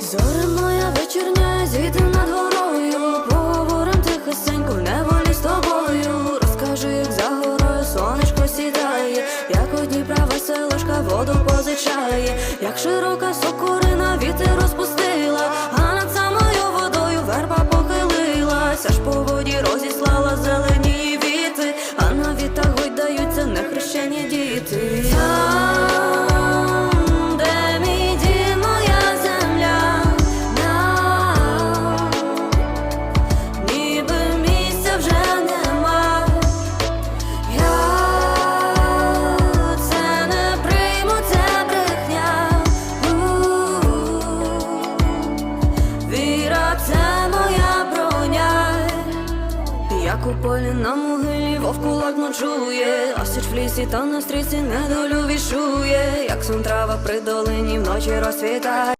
Зоре моя вечірня, зійди над горою, поговорим тихесенько, в неволі з тобою. Розкажи, як за горою сонечко сідає, як у Дніпра веселочка воду позичає, як широка сокорина вітер розпустила, а над самою водою верба похилилась, аж по воді розіслала зелені віти, а на вітах гойдаються нехрещені діти. Як у полі на могилі вовк кулак ночує, а в лісі та на стрісі недолю вішує, як сон трава при долині вночі розцвітає.